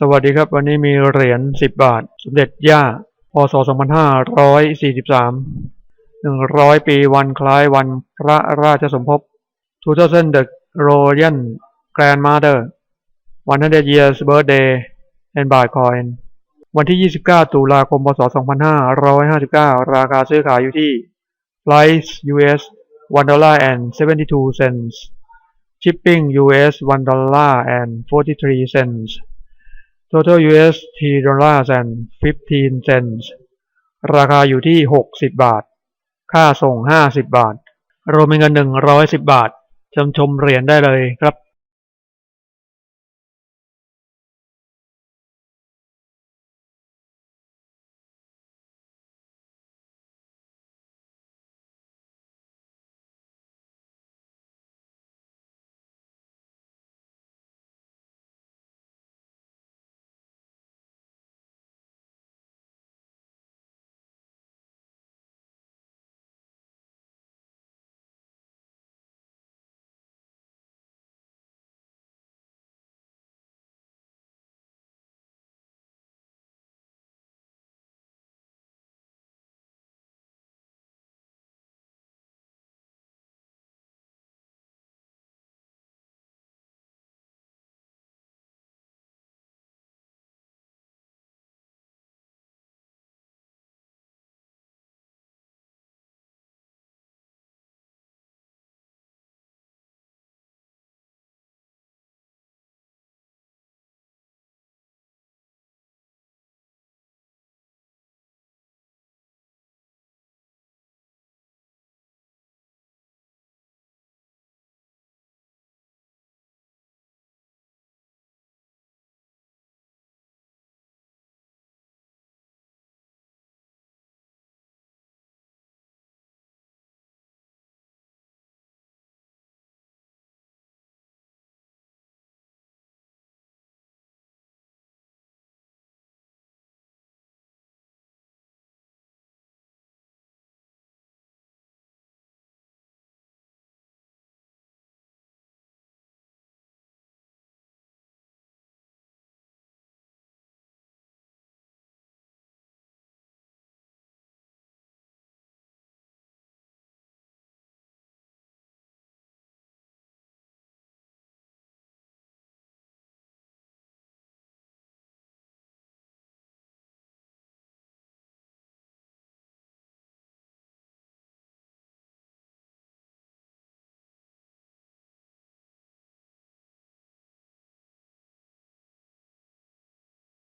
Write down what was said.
สวัสดีครับ วันนี้มีเหรียญ 10 บาท สมเด็จย่า พศ 2543 100 ปีวันคล้ายวันพระราชสมภพ2000 The Royal Grandmother 100 Years Birthday and Bitcoin วันที่ 29 ตุลาคม พศ 2559 ราคาซื้อขายอยู่ที่ price US 1 dollar and 72 cents shipping US 1 dollar and 43 cents total US 3 dollars and 15 cents ราคาอยู่ที่ 60 บาท ค่าส่ง 50 บาท รวมเป็นเงิน 110 บาท ชมชมเหรียญได้เลยครับ